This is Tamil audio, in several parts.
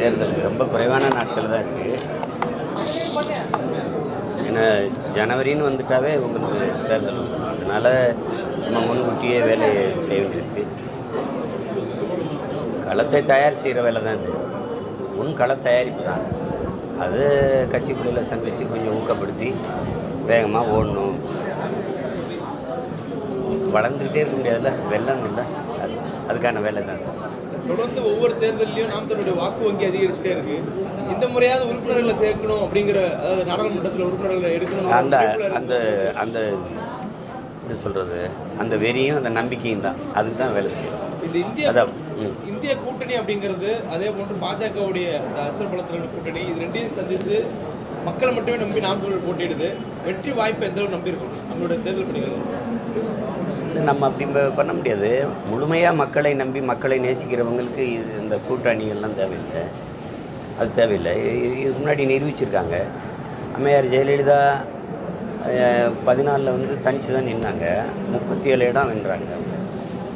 தேர்தல். ரொம்ப குறைவான நாட்கள் தான் இருக்குது ஏன்னா ஜனவரின்னு வந்துட்டாவே உங்களுக்கு தேர்தல் அதனால் நம்ம முன்கூட்டியே வேலையை செய்ய வேண்டியிருக்கு. களத்தை தயார் செய்கிற வேலை தான் இது. முன் கள தயாரிப்பு தான். அது கட்சிக்குள்ள சந்தித்து கொஞ்சம் ஊக்கப்படுத்தி வேகமாக ஓடணும். வளர்ந்துக்கிட்டே இருக்க முடியாதுல்ல? வெள்ளம் அது அதுக்கான வேலை தான். தொடர்ந்து ஒவ்வொரு தேர்தலையும் நாம் தன்னுடைய வாக்கு வங்கி அதிகரிச்சுட்டே இருக்கு. இந்த முறையாவது உறுப்பினர்களை சேர்க்கணும் அப்படிங்கிற அதாவது நாடாளுமன்றத்தில் உறுப்பினர்களை எடுக்கணும் அந்த அந்த அந்த என்ன சொல்கிறது அந்த வெறியும் அந்த நம்பிக்கையும் தான். அதுக்கு தான் வேலை செய்யும் இந்த இந்திய அதான். இந்திய கூட்டணி அப்படிங்கிறது அதே போன்று பாஜகவுடைய அரசியல் பலத்திலான கூட்டணி. இது ரெண்டையும் சந்தித்து மக்களை மட்டுமே நம்பி நாம் தமிழர் போட்டியிடுது வெற்றி வாய்ப்பு எந்த அளவு நம்பி இருக்கும் நம்மளுடைய தேர்தல் பணிகள். நம்ம அப்படி பண்ண முடியாது. முழுமையாக மக்களை நம்பி மக்களை நேசிக்கிறவங்களுக்கு இது இந்த கூட்டணிகள்லாம் தேவையில்லை. அது தேவையில்லை. இது முன்னாடி நிரூபிச்சிருக்காங்க. அம்மையார் ஜெயலலிதா பதினாலில் வந்து தனிச்சு தான் நின்னாங்க. முப்பத்தி ஏழு இடம் வென்றாங்க அவங்க.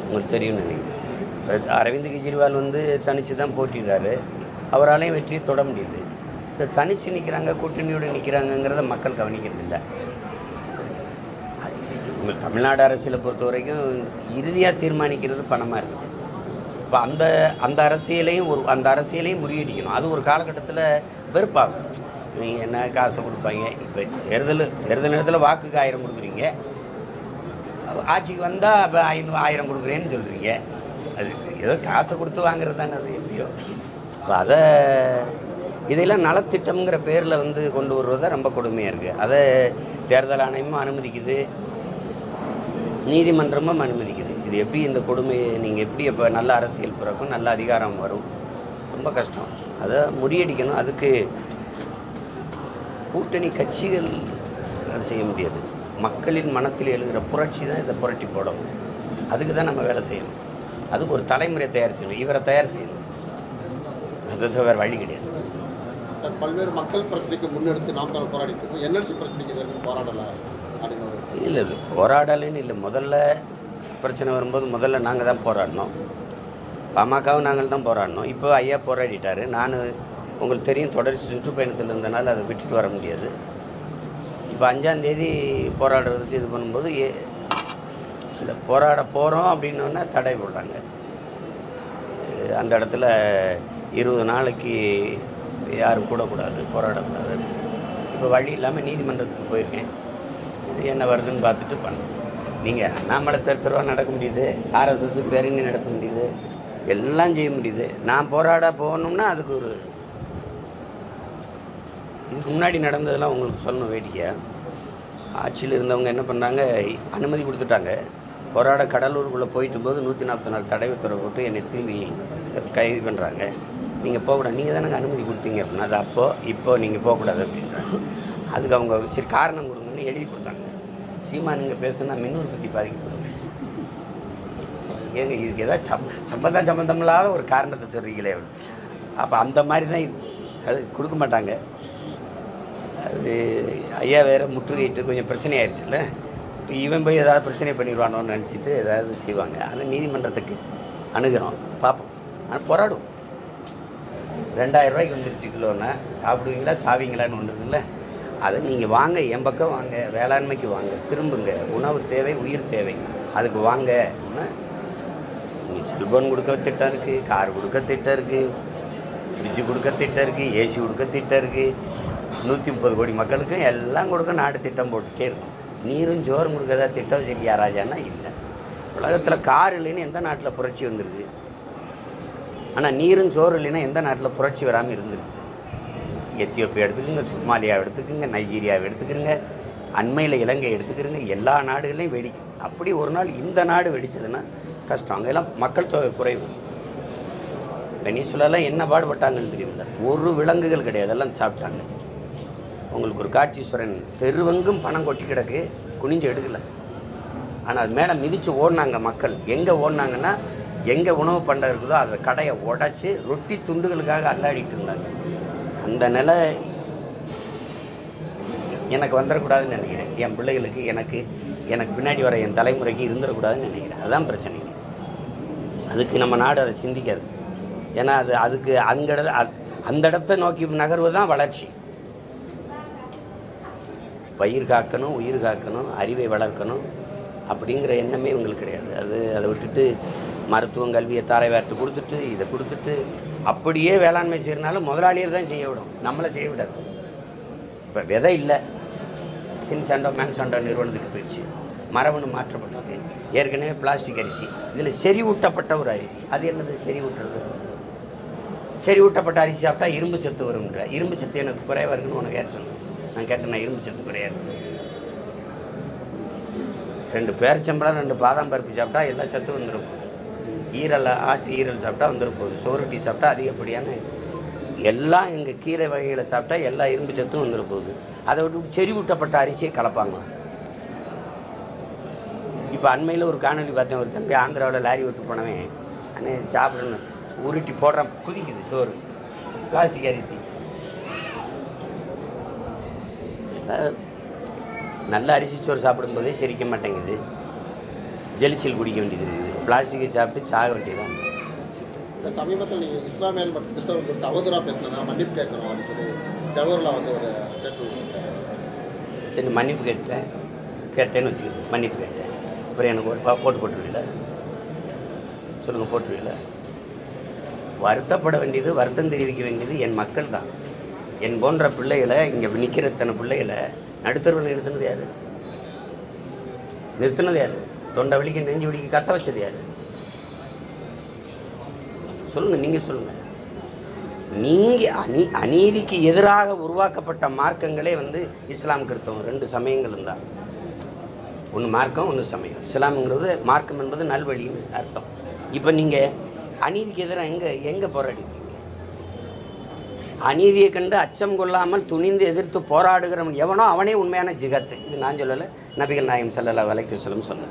உங்களுக்கு தெரியும்னு நினைக்கிறேன். அரவிந்த் கெஜ்ரிவால் வந்து தனிச்சு தான் போட்டிடுறாரு அவராலையும் வெற்றியை தொட முடியுது தனித்து தனிச்சு நிற்கிறாங்க கூட்டணியோடு நிற்கிறாங்கங்கிறத மக்கள் கவனிக்கிறது உங்கள் தமிழ்நாடு அரசியலை பொறுத்த வரைக்கும் இறுதியாக தீர்மானிக்கிறது பணமாக இருக்குது இப்போ அந்த அந்த அரசியலையும் ஒரு அந்த அரசியலையும் முறியடிக்கணும். அது ஒரு காலகட்டத்தில் வெறுப்பாகும். நீங்கள் என்ன காசை கொடுப்பாங்க? இப்போ தேர்தல் தேர்தல் நேரத்தில் வாக்குக்கு ஆயிரம் கொடுக்குறீங்க. ஆட்சிக்கு வந்தால் அப்போ ஐநூறு ஆயிரம் கொடுக்குறேன்னு சொல்கிறீங்க அது ஏதோ காசை கொடுத்து வாங்குறது தானே அது எப்படியோ. இப்போ அதை இதெல்லாம் நலத்திட்டம்ங்கிற பேரில் வந்து கொண்டு வருவது தான் ரொம்ப கொடுமையாக இருக்குது அதை தேர்தல் ஆணையமும் அனுமதிக்குது. நீதிமன்றமும் அனுமதிக்குது. இது எப்படி இந்த கொடுமையை நீங்கள் எப்படி இப்போ நல்ல அரசியல் பிறக்கும் நல்ல அதிகாரம் வரும்? ரொம்ப கஷ்டம். அதை முறியடிக்கணும். அதுக்கு கூட்டணி கட்சிகள் அதை செய்ய முடியாது. மக்களின் மனத்தில் எழுகிற புரட்சி தான் இதை புரட்டி போடணும் அதுக்கு தான் நம்ம வேலை செய்யணும். அதுக்கு ஒரு தலைமுறை தயார் செய்யணும். இவரை தயார் செய்யணும். அது வேறு வழி கிடையாது. பல்வேறு மக்கள் பிரச்சனைக்கு முன்னெடுத்து நாம் தான் போராடிட்டு இருக்கோம். என்எல்சி பிரச்சனைக்கு இது போராடலாம் அப்படின்னு இல்லை இல்லை. போராடலைன்னு இல்லை. முதல்ல பிரச்சனை வரும்போது முதல்ல நாங்கள் தான் போராடினோம் பாமகவும் நாங்கள் தான் போராடினோம் இப்போ ஐயா போராடிட்டார். நான் உங்களுக்கு தெரியும் தொடர்ச்சி சுற்றுப்பயணத்தில் இருந்தனால அதை விட்டுட்டு வர முடியாது. இப்போ அஞ்சாந்தேதி போராடுறதுக்கு இது பண்ணும்போது ஏ இல்லை போராட போகிறோம் அப்படின்னோடனே தடை போடுறாங்க. அந்த இடத்துல இருபது நாளைக்கு யாரும் கூடக்கூடாது போராடக்கூடாது. இப்போ வழி இல்லாமல் நீதிமன்றத்துக்கு போயிருக்கேன். என்ன வருதுன்னு பார்த்துட்டு பண்ணேன் நீங்கள் அண்ணாமலை தெருவா நடக்க முடியுது ஆர்எஸ்எஸ் பேரணி நடத்த முடியுது எல்லாம் செய்ய முடியுது. நான் போராட போகணும்னா அதுக்கு ஒரு இதுக்கு முன்னாடி நடந்ததெல்லாம் உங்களுக்கு சொல்லணும் வேடிக்கை ஆட்சியில் இருந்தவங்க என்ன பண்ணாங்க? அனுமதி கொடுத்துட்டாங்க. போராட கடலூருக்குள்ளே போயிட்டு போது நூற்றி நாற்பத்தி நாலு தடை உத்தரவு போட்டு என்னை திரும்பி கைது பண்ணுறாங்க நீங்கள் போகக்கூடாது. நீங்கள் தானே அனுமதி கொடுத்தீங்க அப்படின்னா அது அப்போது இப்போது நீங்கள் போகக்கூடாது அப்படின்றாங்க. அதுக்கு அவங்க சரி காரணம் அப்படின்னு எழுதி கொடுத்தாங்க. சீமா நீங்கள் பேசுனா மின் உற்பத்தி பாதிக்கப்படும் ஏங்க இதுக்கு ஏதாவது சம் சம்பந்தம் சம்பந்தம் இல்லாத ஒரு காரணத்தை சொல்கிறீங்களே அப்போ அந்த மாதிரி தான் இது. அது கொடுக்க மாட்டாங்க. அது ஐயா வேறு முற்றுகையிட்டு கொஞ்சம் பிரச்சனை ஆயிடுச்சுல்ல. இப்போ இவன் போய் ஏதாவது பிரச்சனை பண்ணிடுவானோன்னு நினச்சிட்டு ஏதாவது செய்வாங்க. ஆனால் நீதிமன்றத்துக்கு அணுகிறோம் பார்ப்போம். ஆனால் போராடுவோம். ரெண்டாயிரம் ரூபாய்க்கு வந்துருச்சு கிலோன்னா சாப்பிடுவீங்களா சாவீங்களான்னு ஒன்று இருக்குல்ல. அதை நீங்கள் வாங்க என் பக்கம் வாங்க வேளாண்மைக்கு வாங்க திரும்புங்க. உணவு தேவை உயிர் தேவை. அதுக்கு வாங்க. நீங்கள் செல்ஃபோன் கொடுக்க திட்டம் இருக்குது கார் கொடுக்க திட்டம் இருக்குது ஃப்ரிட்ஜு கொடுக்க திட்டம் இருக்குது ஏசி கொடுக்க திட்டம் இருக்குது நூற்றி முப்பது கோடி மக்களுக்கும் எல்லாம் கொடுக்க நாடு திட்டம் போட்டுகிட்டே இருக்கும். நீரும் ஜோரம் கொடுக்கறதா திட்டம் வச்சிருக்கியா ராஜான்னா இல்லை. உலகத்தில் கார் இல்லைன்னு எந்த நாட்டில் புரட்சி வந்திருக்கு? ஆனால் நீரும் சோறு இல்லைன்னா எந்த நாட்டில் புரட்சி வராமல் இருந்திருக்கு? எத்தியோப்பியா எடுத்துக்கோங்க சொமாலியா எடுத்துக்கோங்க நைஜீரியாவை எடுத்துக்கிறங்க அண்மையில் இலங்கை எடுத்துக்கிறங்க எல்லா நாடுகளையும் வெடிக்கும் அப்படி ஒரு நாள் இந்த நாடு வெடிச்சதுன்னா கஷ்டம். அங்கெல்லாம் மக்கள் தொகை குறைவு. வெனிசுலாலாம் என்ன பாடுபட்டாங்கன்னு தெரியுமில்ல? ஒரு விலங்குகள் கிடையாது. எல்லாம் சாப்பிட்டாங்க. உங்களுக்கு ஒரு காட்சீஸ்வரன் தெருவெங்கும் பணம் கொட்டி கிடக்கு. குனிஞ்சு எடுக்கல. ஆனால் அது மேலே மிதித்து ஓடினாங்க மக்கள். எங்கே ஓடினாங்கன்னா எங்கே உணவு பண்டம் இருக்குதோ அந்த கடையை உடச்சி ரொட்டி துண்டுகளுக்காக அல்லாடிட்டு இருந்தாங்க. அந்த நிலை எனக்கு வந்துடக்கூடாதுன்னு நினைக்கிறேன். என் பிள்ளைகளுக்கு எனக்கு எனக்கு பின்னாடி வர என் தலைமுறைக்கு இருந்துடக்கூடாதுன்னு நினைக்கிறேன். அதுதான் பிரச்சனை. அதுக்கு நம்ம நாடு அதை சிந்திக்காது. ஏன்னா அது அதுக்கு அந்த இட அந்த இடத்த நோக்கி நகர்வு தான் வளர்ச்சி. பயிர் காக்கணும் உயிர் காக்கணும் அறிவை வளர்க்கணும் அப்படிங்கிற எண்ணமே உங்களுக்கு கிடையாது. அது அதை விட்டுட்டு மருத்துவம் கல்வியை தாரை வார்த்து கொடுத்துட்டு இதை கொடுத்துட்டு அப்படியே வேளாண்மை செய்யறனாலும் முதலாளியர் தான் செய்ய விடும். நம்மளை செய்ய விடாது. இப்போ விதை இல்லை. சின் சாண்டோ மேன் சாண்டோ நிறுவனத்துக்கு போயிடுச்சு. மரபணு மாற்றப்பட்டது ஏற்கனவே பிளாஸ்டிக் அரிசி. இதில் செறிவூட்டப்பட்ட ஒரு அரிசி. அது என்னது? செறிவூட்டுறது. செறிவூட்டப்பட்ட அரிசி சாப்பிட்டா இரும்பு சத்து வரும்ன்ற. இரும்பு சத்து எனக்கு குறைவாக இருக்குன்னு உனக்கு யார் சொன்னது நான் கேட்டேன் நான் இரும்பு சத்து குறையாக இருக்கு. ரெண்டு பேரிச்சம்பழம் ரெண்டு பாதாம் பருப்பு சாப்பிட்டா எல்லா சத்தும் வந்துடும் ஈரலை ஆட்டு ஈரல் சாப்பிட்டா வந்துடும் போகுது. சோறுட்டி சாப்பிட்டா அதிகப்படியான எல்லாம் எங்கள் கீரை வகைகளை சாப்பிட்டா எல்லா இரும்பு சத்தும் வந்துடும் போகுது. அதை விட்டு செறிவூட்டப்பட்ட அரிசியை கலப்பாங்க இப்போ அண்மையில் ஒரு காணொலி பார்த்தேன். ஒரு தம்பி ஆந்திராவில் லாரி விட்டு போனவன். அண்ணே சாப்பிடணும் உருட்டி போடுறான். குதிக்குது சோறு. பிளாஸ்டிக் அரிசி. நல்ல அரிசி சோறு சாப்பிடும்போதே செரிக்க மாட்டேங்குது. ஜெலிசில் குடிக்க வேண்டியது இருக்குது. பிளாஸ்டிக்கை சாப்பிட்டு சாக வேண்டியதான் சமீபத்தில் நீங்கள் இஸ்லாமியர் மற்றும் கிறிஸ்தவர்களுக்கு அவதூறாக பேசினதா? மன்னிப்பு கேட்கணும் அப்படின்னு சொல்லி ஜவஹர்லால் வந்து ஒரு ஸ்டேட்மெண்ட் சரி மன்னிப்பு கேட்டேன். கேட்டேன்னு வச்சுக்கிறேன் மன்னிப்பு கேட்டேன். அப்புறம் எனக்கு ஒரு போட்டு போட்டுருவீங்கள? சொல்லுங்கள் போட்டுருவீங்கள? வருத்தப்பட வேண்டியது வருத்தம் தெரிவிக்க வேண்டியது என் மக்கள் தான். என் போன்ற பிள்ளைகளை இங்கே நிற்கிற இத்தனை பிள்ளைகளை நடுத்தருவில் நிறுத்தினது யார்? நிறுத்தினது யார்? தொண்டை வலிக்கு நெஞ்சு வலிக்கு கத்த வச்சது யார்? சொல்லுங்கள் நீங்கள் சொல்லுங்கள் நீங்கள் அநீ அநீதிக்கு எதிராக உருவாக்கப்பட்ட மார்க்கங்களே வந்து இஸ்லாம் கிறிஸ்தவம். ரெண்டு சமயங்களும் தான் ஒன்று மார்க்கம் ஒன்று சமயம். இஸ்லாம்ங்கிறது மார்க்கம் என்பது நல்வழின்னு அர்த்தம். இப்போ நீங்கள் அநீதிக்கு எதிராக எங்கே எங்கே போராடிப்பீங்க அநீதியை கண்டு அச்சம் கொள்ளாமல் துணிந்து எதிர்த்து போராடுகிறவன் எவனோ அவனே உண்மையான ஜிகத்து. இது நான் சொல்லலை. நபிகள் நாயம் சல்லல்லா வலைக்கு செல்லும் சொல்ல.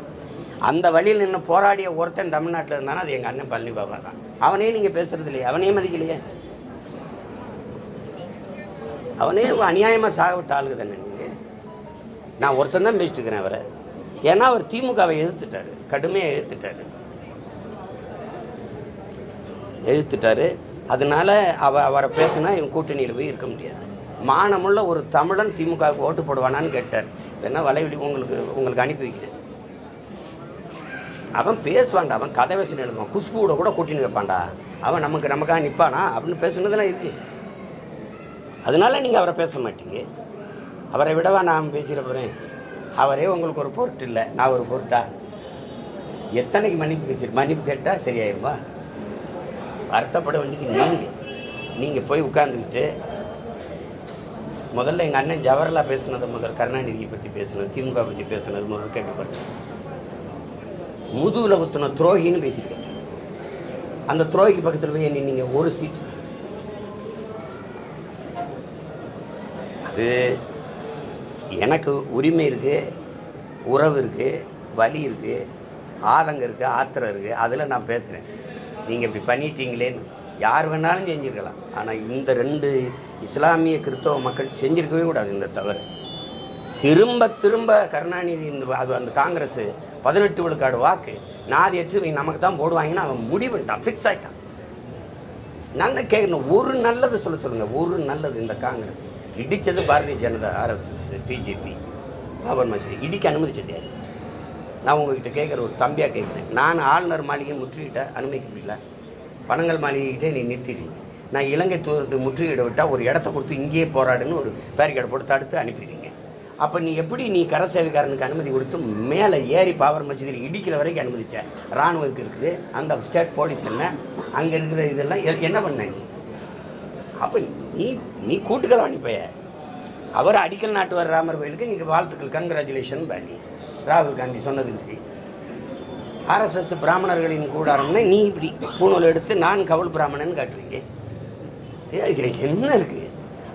அந்த வழியில் நின்று போராடிய ஒருத்தன் தமிழ்நாட்டில் இருந்தானா அது எங்கள் அண்ணன் பழனி பாபா தான். அவனே நீங்கள் பேசுறது இல்லையே அவனே மதிக்கலையே. அவனே அநியாயமாக சாக விட்ட தானே நீங்கள் நான் ஒருத்தன் தான் பேசிட்டு இருக்கிறேன் அவரை. ஏன்னா அவர் திமுகவை எதிர்த்துட்டார் கடுமையாக எதிர்த்துட்டார். எதிர்த்துட்டார். அதனால அவ அவரை பேசினா இவன் கூட்டணியில் போய் இருக்க முடியாது. மானமுள்ள ஒரு தமிழன் திமுகவுக்கு ஓட்டு போடுவானான்னு கேட்டார். வேணா வலைவெளி உங்களுக்கு உங்களுக்கு அனுப்பி வைக்கிறேன். அவன் பேசுவான்டா அவன் கதை வசனம் எழுதுவான் குஷ்புவோட கூட கூட்டின்னு வைப்பான்டா. அவன் நமக்கு நமக்காக நிற்பானா அப்படின்னு பேசுனதெல்லாம் இருக்கு. அதனால நீங்கள் அவரை பேச மாட்டீங்க. அவரை விடவா நான் பேசிட போகிறேன் அவரே உங்களுக்கு ஒரு பொருட்டு இல்லை. நான் ஒரு பொருட்டா? எத்தனைக்கு மன்னிப்பு கேட்டு மன்னிப்பு கேட்டால் சரியாயிருமா? வருத்தப்பட வேண்டியது நீங்கள் நீங்கள் போய் உட்காந்துக்கிட்டு முதல்ல எங்கள் அண்ணன் ஜவஹர்லால் பேசுனதை முதல் கருணாநிதியை பற்றி பேசுனது திமுக பற்றி பேசுனது முதல் கேட்டுப்பட்டேன் முதுகில் குத்தின துரோகின்னு பேசியிருக்கேன் அந்த துரோகிக்கு பக்கத்தில் போய் என்ன நீங்கள் ஒரு சீட் அது எனக்கு உரிமை இருக்குது உறவு இருக்குது வலி இருக்குது ஆதங்கம் இருக்குது ஆத்திரம் இருக்குது அதில் நான் பேசுகிறேன் நீங்கள் இப்படி பண்ணிட்டீங்களேன்னு யார் வேணாலும் செஞ்சுருக்கலாம். ஆனால் இந்த ரெண்டு இஸ்லாமிய கிறிஸ்தவ மக்கள் செஞ்சுருக்கவே கூடாது இந்த தவறு. திரும்ப திரும்ப கருணாநிதி இந்த அது அந்த காங்கிரஸ் பதினெட்டு விழுக்காடு வாக்கு நாதி எட்டு இவங்க நமக்கு தான் போடுவாங்கன்னு அவன் முடிவுட்டான் ஃபிக்ஸ் ஆகிட்டான் நான் கேட்கணும் ஒரு நல்லது சொல்ல சொல்லுங்கள் ஒரு நல்லது இந்த காங்கிரஸ். இடிச்சது பாரதிய ஜனதா ஆர்எஸ்எஸ் பிஜேபி பாபர் மசூதி இடிக்க அனுமதிச்சது நான் உங்ககிட்ட கேட்குற ஒரு தம்பியாக கேட்குறேன் நான் ஆளுநர் மாளிகையை முற்றுகிட்ட அனுமதிக்க முடியல. பனங்கள் மாளிகைகிட்டே நீ நிறுத்திடுங்க நான் இலங்கை தூதரத்துக்கு முற்றுகிட விட்டால் ஒரு இடத்த கொடுத்து இங்கேயே போராடுன்னு ஒரு பேரிகார்டு போட்டு தடுத்து அனுப்பிடுங்க அப்போ நீ எப்படி நீ கர சேவைக்காரனுக்கு அனுமதி கொடுத்து மேலே ஏறி பாவர் மசூதியில் இடிக்கிற வரைக்கும் அனுமதிச்ச? இராணுவத்துக்கு இருக்குது. அந்த ஸ்டேட் போலீஸ் என்ன? அங்கே இருக்கிற இதெல்லாம் என்ன பண்ண நீ? அப்போ நீ நீ கூட்டுக்கலாம் பைய. அவர் அடிக்கல் நாட்டுவார் ராமர் கோயிலுக்கு நீங்கள் வாழ்த்துக்கள். கங்க்ராச்சுலேஷன் பண்ணி ராகுல் காந்தி சொன்னதுக்கு ஆர்எஸ்எஸ் பிராமணர்களின் கூடாரம்னா நீ இப்படி பூணூல் எடுத்து நான் கவுல் பிராமணன் காட்டுறீங்க. என்ன இருக்கு?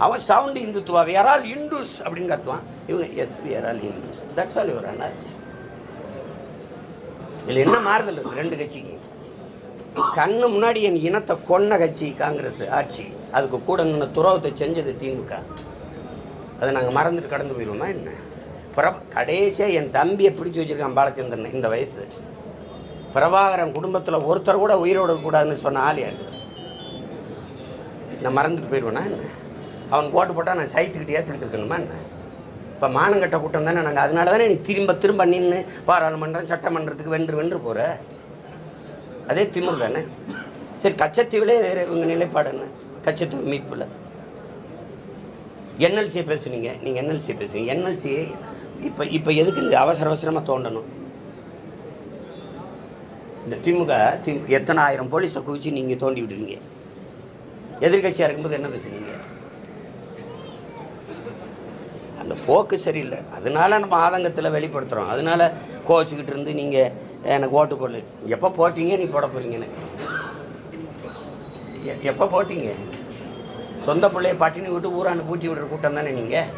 அவன் சவுண்டு இந்துத்துவா வேறால் இந்துஸ் அப்படின்னு கத்துவான்? இவங்க எஸ் வேறால் இந்துஸ் தட்ஸ் ஆல் யுவர் அண்ணா. இதில் என்ன மாறுதல் ரெண்டு கட்சிக்கு. கண்ணு முன்னாடி என் இனத்தை கொன்ன கட்சி காங்கிரஸ் ஆட்சி. அதுக்கு கூட நின்று துரோகத்தை செஞ்சது திமுக. அதை நாங்கள் மறந்துட்டு கடந்து போயிடுவோமா என்ன? பிரப கடைசியாக என் தம்பியை பிடிச்சி வச்சிருக்கான் பாலச்சந்திரன் இந்த வயசு. பிரபாகரன் குடும்பத்தில் ஒருத்தர் கூட உயிரோடு கூடாதுன்னு சொன்ன ஆள் யாரு? நான் மறந்துட்டு போயிடுவேனா என்ன? அவன் ஓட்டு போட்டால் நான் சைத்துக்கிட்டே ஏற்றுக்கிட்டு இருக்கணுமா என்ன? இப்போ மானங்கட்ட கூட்டம் தானே நாங்கள் அதனால தானே நீ திரும்ப திரும்ப நின்று பாராளுமன்றம் சட்டமன்றத்துக்கு வென்று வென்று போகிற அதே திமிர் தானே. சரி கச்சத்தீவிலே வேறு இவங்க நிலைப்பாடு என்ன? கச்சத்தீவு மீட்பில். என்எல்சியை பேசுனீங்க. நீங்கள் என்எல்சியை பேசுனீங்க. என்எல்சியை இப்போ இப்போ எதுக்கு இந்த அவசர அவசரமாக தோண்டணும்? இந்த திமுக தி எத்தனை ஆயிரம் போலீஸை குவிச்சு நீங்கள் தோண்டி விடுறீங்க எதிர்கட்சியாக இருக்கும்போது என்ன பேசுனீங்க? அந்த போக்கு சரியில்லை. அதனால நம்ம ஆதங்கத்தில் வெளிப்படுத்துகிறோம் அதனால கோச்சிக்கிட்டு இருந்து நீங்கள் எனக்கு ஓட்டு போடல. எப்போ போட்டீங்க நீ போட போகிறீங்கன்னு எப்போ போட்டீங்க? சொந்த பிள்ளைய பட்டினி விட்டு ஊரான்னு பூட்டி விடுற கூட்டம் தானே நீங்கள்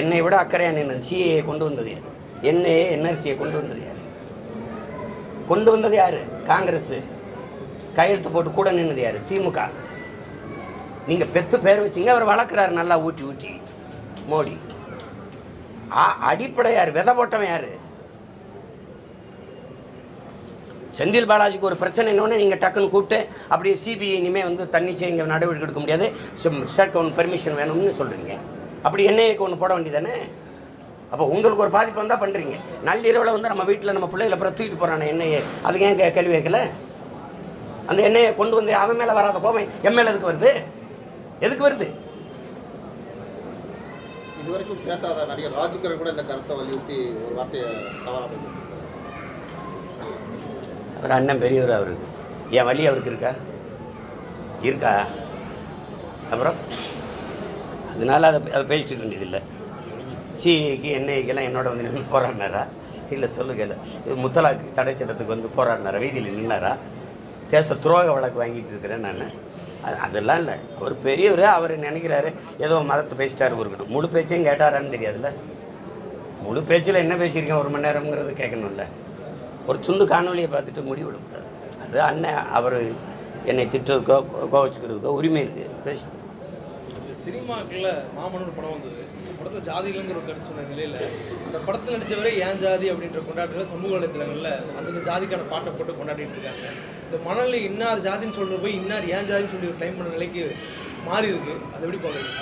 என்னை விட அக்கறையாக நின்று சிஏ கொண்டு வந்தது யார்? என்ஏ என்ஆர்சியை கொண்டு வந்தது யார்? கொண்டு வந்தது யார்? காங்கிரஸ். கையெழுத்து போட்டு கூட நின்னது யார்? திமுக. நீங்கள் பெத்து பேர் வச்சீங்க அவர் வளர்க்குறாரு நல்லா ஊட்டி ஊட்டி. மோடி. ஆ- அடிப்படை யார்? விதை போட்டவன் யார்? செந்தில் பாலாஜிக்கு ஒரு பிரச்சனை பிரச்சனைனோடனே நீங்கள் டக்குன்னு கூப்பிட்டு அப்படியே சிபிஐ இனிமேல் வந்து தன்னிச்சை இங்கே நடவடிக்கை எடுக்க முடியாது. ஸ்டேட் கவுன் பெர்மிஷன் வேணும்னு சொல்கிறீங்க அப்படி என்ஐஏக்கு ஒன்று போட வேண்டியதானே? அப்போ உங்களுக்கு ஒரு பாதிப்பு வந்தால் பண்ணுறீங்க நள்ளிரவில் வந்து நம்ம வீட்டில் நம்ம பிள்ளைகளை அப்புறம் தூக்கிட்டு போகிறானே என்ஐஏ அதுக்கு ஏன் கே- கேள்வி கேட்கல? அந்த எண்ணெயை கொண்டு வந்து அவன் மேலே வராத கோபம் என் மேலே எதுக்கு வருது? எதுக்கு வருது? இதுவரைக்கும் பேசாத நடிகர் ராஜ்கர் கூட இந்த கருத்தை வலியுறுத்தி ஒரு வார்த்தையை தவறாக அவர் அண்ணன் பெரியவர் அவருக்கு என் வழி அவருக்கு இருக்கா? இருக்கா? அப்புறம்? அதனால அதை அதை பேசிட்டு இருக்க வேண்டியதில்லை. சிஐக்கு என்ஐக்கெல்லாம் என்னோட வந்து நின்று போராடினாரா? இல்லை சொல்லு இல்லை. இது முத்தலாக்கு தடை சட்டத்துக்கு வந்து போராடினாரா? வீதியில் நின்னாரா? தேச துரோக வழக்கு வாங்கிட்டு இருக்கிறேன் நான். அதெல்லாம் இல்லை. அவர் பெரியவர் அவர் நினைக்கிறாரு ஏதோ மதத்தை பேசிட்டாரு இருக்கணும் முழு பேச்சையும் கேட்டாரான்னு தெரியாதுல்ல? முழு பேச்சில் என்ன பேசியிருக்கேன் ஒரு மணி நேரம்ங்கிறது கேட்கணும்ல. ஒரு துண்டு காணொலியை பார்த்துட்டு முடிவெடுக்கூடாது அது அண்ணன் அவர் என்னை திட்டுறதுக்கோ கோ- கோவச்சுக்கிறதுக்கோ உரிமை இருக்குது பேசி சினிமாக்கில் சினிமாக்குள்ள படம் வந்தது. படத்தில் ஜாதி இல்லைங்கிற ஒரு கருத்து சொன்ன நிலையில் அந்த படத்தில் நடிச்சவரே ஏன் ஜாதி அப்படின்ற கொண்டாட்டங்களை சமூக வலைத்தளங்களில் அந்தந்த ஜாதிக்கான பாட்டை போட்டு கொண்டாடிட்டு இருக்காங்க. இந்த மணலில் இன்னார் ஜாதின்னு சொல்கிற போய் இன்னார் ஏன் ஜாதின்னு சொல்லி ஒரு டைம் பண்ண நிலைக்கு மாறி இருக்கு. அது எப்படி பார்க்குறீங்க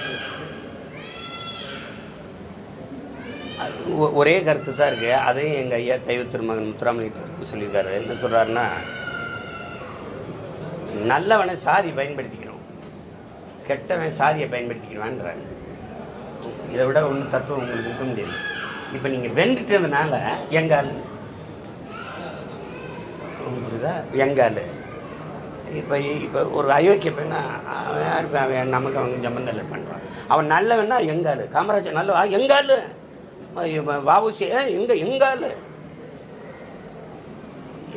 அது ஒ- ஒரே கருத்து தான் இருக்குது அதையும் எங்கள் ஐயா தெய்வ திருமகன் முத்துராமலிங்க சொல்லியிருக்காரு. என்ன சொல்கிறாருன்னா நல்லவனை சாதி பயன்படுத்திக்கணும். கெட்டவன் சாதியை பயன்படுத்திக்கிறவான்றாங்க இதை விட ஒன்றும் தத்துவம் உங்களுக்கு இருக்க முடியாது. இப்போ நீங்கள் வெண்டுட்டதுனால எங்கால்? புரியுதா? எங்கால்? இப்போ இப்போ ஒரு அயோக்கிய பெண்ணா அவன் அவன் நமக்கு அவன் சம்பந்தம் பண்ணுறான் அவன் நல்லவன்னா எங்கால்? காமராஜர் நல்லவா எங்கால்? வாபுசி எங்க எங்கால்?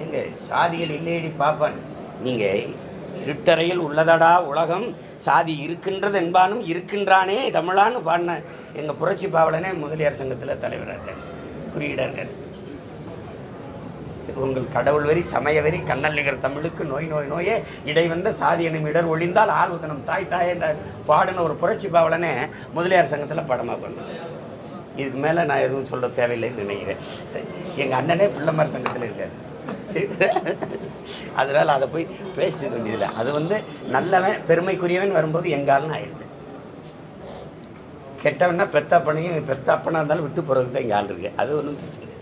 எங்க சாதிகள் இல்லையடி பாப்பான். நீங்கள் இருட்டறையில் உள்ளதடா உலகம். சாதி இருக்கின்றது என்பானும் இருக்கின்றானே தமிழான்னு பாடின எங்கள் புரட்சி பாவலனே முதலியார் சங்கத்தில் தலைவராக இருக்கார் குறியீடாக இருக்கார் உங்கள் கடவுள் வரி சமய வரி கண்ணல்லிகர் தமிழுக்கு நோய் நோய் நோயே. இடை வந்த சாதி எனும் இடர் ஒளிந்தால் ஆர்வத்தனம் தாய் தாய் என்ற பாடின ஒரு புரட்சி பாவலனே முதலியார் சங்கத்தில் படமாக பண்ணேன் இதுக்கு மேலே நான் எதுவும் சொல்ல தேவையில்லைன்னு நினைக்கிறேன். எங்கள் அண்ணனே பிள்ளைமார் சங்கத்தில் இருக்கார். அதனால் அதை போய் பேசிட்டு வேண்டியதில்லை. அது வந்து நல்லவன் பெருமைக்குரியவன் வரும்போது எங்கால்னு ஆயிடுது. கெட்டவன்னா பெத்த அப்பனையும் பெத்த இருந்தாலும் விட்டு போகிறதுக்கு தான் எங்கள் ஆள் இருக்குது அது ஒன்றும் பிரச்சனை இல்லை.